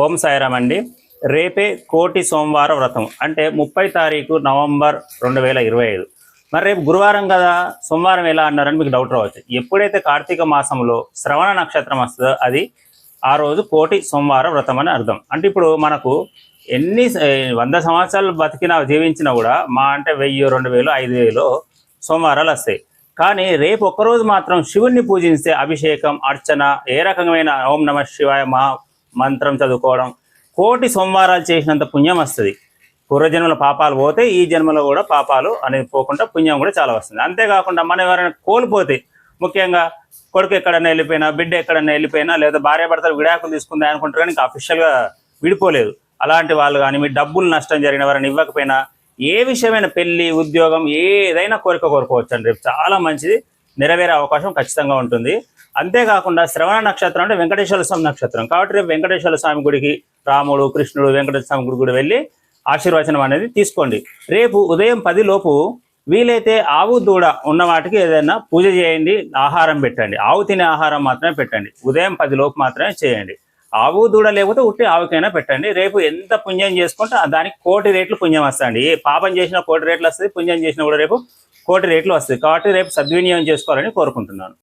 ఓం సాయిరామ్ అండి. రేపే కోటి సోమవార వ్రతం. అంటే ముప్పై తారీఖు నవంబర్ రెండు వేల ఇరవై ఐదు. మరి రేపు గురువారం కదా సోమవారం ఎలా అన్నారని మీకు డౌట్ రావచ్చు. ఎప్పుడైతే కార్తీక మాసంలో శ్రవణ నక్షత్రం వస్తుందో అది ఆ రోజు కోటి సోమవార వ్రతం అని అర్థం. అంటే ఇప్పుడు మనకు ఎన్ని వంద సంవత్సరాలు బతికినా జీవించినా కూడా మా అంటే వెయ్యి రెండు వేలు ఐదు వేలు సోమవారాలు వస్తాయి. కానీ రేపు ఒక్కరోజు మాత్రం శివుణ్ణి పూజిస్తే అభిషేకం అర్చన ఏ రకమైన ఓం నమ శివాయ మహా మంత్రం చదువుకోవడం. కోటి సోమవారాలు చేసినంత పుణ్యం వస్తుంది. పూర్వజన్మల పాపాలు పోతే ఈ జన్మలో కూడా పాపాలు అనేది పోకుండా పుణ్యం కూడా చాలా వస్తుంది. అంతేకాకుండా మనం ఎవరైనా కోల్పోతే ముఖ్యంగా కొడుకు ఎక్కడన్నా వెళ్ళిపోయినా బిడ్డ ఎక్కడన్నా వెళ్ళిపోయినా లేదా భార్య భర్తలు విడాకులు తీసుకుందా అనుకుంటారు కానీ ఇంకా అఫీషియల్గా విడిపోలేదు. అలాంటి వాళ్ళు కానీ మీ డబ్బులు నష్టం జరిగిన వారిని ఇవ్వకపోయినా ఏ విషయమైన పెళ్ళి ఉద్యోగం ఏదైనా కోరిక కోరుకోవచ్చు అండి రేపు చాలా మంచిది. నెరవేరే అవకాశం ఖచ్చితంగా ఉంటుంది. అంతేకాకుండా శ్రవణ నక్షత్రం అంటే వెంకటేశ్వర స్వామి నక్షత్రం. కాబట్టి రేపు వెంకటేశ్వర స్వామి గుడికి రాముడు కృష్ణుడు వెంకటేశ్వర స్వామి గుడి కూడా వెళ్ళి ఆశీర్వచనం అనేది తీసుకోండి. రేపు ఉదయం పది లోపు వీలైతే ఆవు దూడ ఉన్న వాటికి ఏదైనా పూజ చేయండి ఆహారం పెట్టండి. ఆవు తినే ఆహారం మాత్రమే పెట్టండి. ఉదయం పది లోపు మాత్రమే చేయండి. ఆవు దూడ లేకపోతే ఉట్టి ఆవుకైనా పెట్టండి. రేపు ఎంత పుణ్యం చేసుకుంటే దానికి కోటి రేట్లు పుణ్యం వస్తాయండి. ఏ పాపం చేసినా కోటి రేట్లు వస్తుంది పుణ్యం చేసినా కూడా రేపు కోటి రేట్లు వస్తాయి. కాబట్టి రేపు సద్వినియోగం చేసుకోవాలని కోరుకుంటున్నాను.